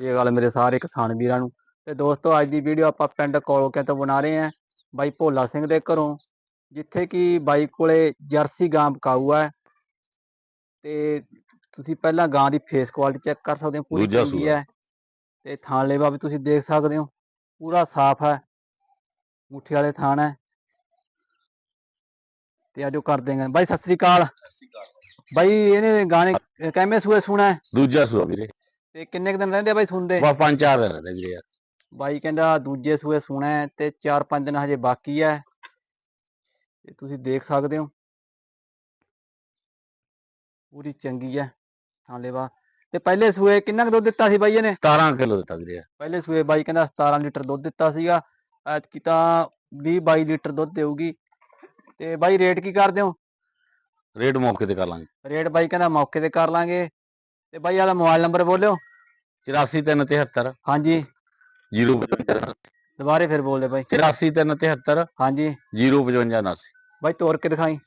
ਇਹ ਗੱਲ ਮੇਰੇ ਸਾਰੇ ਕਿਸਾਨ ਵੀਰਾਂ ਨੂੰ। ਤੇ ਦੋਸਤੋ ਅੱਜ ਦੀ ਵੀਡੀਓ ਆਪਾਂ ਪਿੰਡ ਕੋਲੋਕੇ ਤੋਂ ਬਣਾ ਰਹੇ ਹਾਂ ਬਾਈ ਭੋਲਾ ਸਿੰਘ ਦੇ ਘਰੋਂ ਜਿੱਥੇ ਕਿ ਬਾਈ ਕੋਲੇ ਜਰਸੀ ਗਾਂ ਬਕਾਊ ਹੈ। ਤੇ ਤੁਸੀਂ ਪਹਿਲਾਂ ਗਾਂ ਦੀ ਫੇਸ ਕੁਆਲਿਟੀ ਚੈੱਕ ਕਰ ਸਕਦੇ ਹੋ ਪੂਰੀ ਚੰਗੀ। ਹੈ। ਤੇ ਥਾਣ ਲੇਵਾ ਵੀ ਤੁਸੀਂ ਦੇਖ ਸਕਦੇ ਹੋ ਪੂਰਾ ਸਾਫ਼ ਹੈ ਮੁੱਠੀ ਵਾਲੇ ਥਾਣ ਹੈ। ਤੇ ਆਜੋ ਕਰ ਦੇਂਗੇ ਬਾਈ ਸਤਿ ਸ੍ਰੀ ਅਕਾਲ। ਬਾਈ ਇਹਨੇ ਗਾਣੇ ਕਿਵੇਂ ਸੂਏ ਸੁਣਾ ਦੂਜਾ ਸੂਆ ਵੀਰੇ। ਤੇ ਕਿੰਨੇ ਕੁ ਦਿਨ ਰਹਿੰਦੇ ਆ ਬਾਈ ਸੁਣਦੇ ਬਾ ਪੰਜ ਚਾਰ ਦਿਨ ਰਹਿੰਦੇ ਵੀਰੇ ਯਾਰ। ਬਾਈ ਕਹਿੰਦਾ ਦੂਜੇ ਸੂਏ ਸੁਣਾ ਹੈ ਤੇ 4-5 ਦਿਨ ਹਜੇ ਬਾਕੀ ਹੈ। ਤੇ ਤੁਸੀਂ ਦੇਖ ਸਕਦੇ ਹੋ। ਪੂਰੀ ਚੰਗੀ ਹੈ। ਥਾਲੇਵਾ ਤੇ ਪਹਿਲੇ ਸੂਏ ਕਿੰਨਾ ਕੁ ਦੁੱਧ ਦਿੱਤਾ ਸੀ ਬਾਈ ਇਹਨੇ? 17 ਕਿਲੋ ਦਿੱਤਾ ਵੀਰੇ ਯਾਰ। ਪਹਿਲੇ ਸੂਏ ਬਾਈ ਕਹਿੰਦਾ 17 ਲੀਟਰ ਦੁੱਧ ਦਿੱਤਾ ਸੀਗਾ। ਐਤਕੀ ਤਾਂ 20-22 ਲੀਟਰ ਦੁੱਧ ਦੇਊਗੀ। ਤੇ ਬਾਈ ਰੇਟ ਕੀ ਕਰਦੇ ਹੋ? ਰੇਟ ਮੌਕੇ ਤੇ ਕਰ ਲਾਂਗੇ। ਰੇਟ ਬਾਈ ਕਹਿੰਦਾ ਮੌਕੇ ਤੇ ਕਰ ਲਾਂਗੇ। ਤੇ ਬਾਈ ਆਲਾ ਮੋਬਾਈਲ ਨੰਬਰ ਬੋਲਿਓ। 84373 ਹਾਂਜੀ। 055 ਦੁਬਾਰੇ ਫਿਰ ਬੋਲ ਦੇ ਬਾਈ 84373 ਹਾਂਜੀ। 055 ਬਾਈ ਤੋਰ ਕੇ ਦਿਖਾਈ।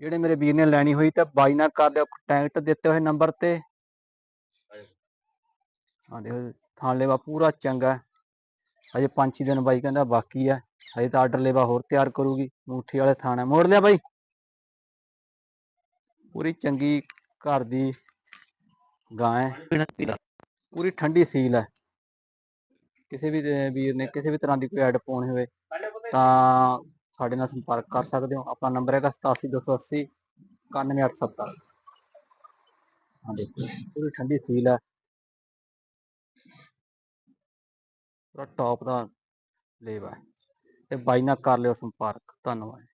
ਜਿਹੜੇ ਮੇਰੇ ਵੀਰ ਨੇ ਲੈਣੀ ਹੋਈ ਤਾਂ ਬਾਈ ਨਾਲ ਕਰ ਲਿਓ ਕੰਟੈਕਟ ਦਿੱਤੇ ਹੋਏ ਨੰਬਰ ਤੇ। ਹਾਂ ਦੇਖੋ ਥਾਂ ਲੇਵਾ ਪੂਰਾ ਚੰਗਾ। ਹਜੇ ਪੰਜ ਛੇ ਦਿਨ ਬਾਈ ਕਹਿੰਦਾ ਬਾਕੀ ਹੈ ਹਜੇ ਤਾਂ ਆਰਡਰ ਲੇਵਾ ਹੋਰ ਤਿਆਰ ਕਰੂਗੀ। ਮੁੱਠੀ ਵਾਲੇ ਥਾਣਾ ਮੋੜ ਲਿਆ ਬਾਈ। ਪੂਰੀ ਚੰਗੀ ਘਰ ਦੀ ਗਾਂ ਹੈ। ਪੂਰੀ ਠੰਡੀ ਸੀਲ ਹੈ ਕਿਸੇ ਵੀ ਅਹ ਵੀਰ ਨੇ ਕਿਸੇ ਵੀ ਤਰ੍ਹਾਂ ਦੀ ਕੋਈ ਐਡ ਪਾਉਣੀ ਹੋਵੇ ਤਾਂ ਸਾਡੇ ਨਾਲ ਸੰਪਰਕ ਕਰ ਸਕਦੇ ਹੋ। ਆਪਣਾ ਨੰਬਰ ਹੈਗਾ 87280 91870 ਹਾਂ ਦੇਖੋ ਪੂਰੀ ਠੰਡੀ ਸੀਲ ਹੈ। ਪੂਰਾ ਟੌਪ ਦਾ ਲੇਵਾ ਹੈ। ਤੇ ਬਾਈ ਨਾਲ ਕਰ ਲਿਓ ਸੰਪਰਕ। ਧੰਨਵਾਦ।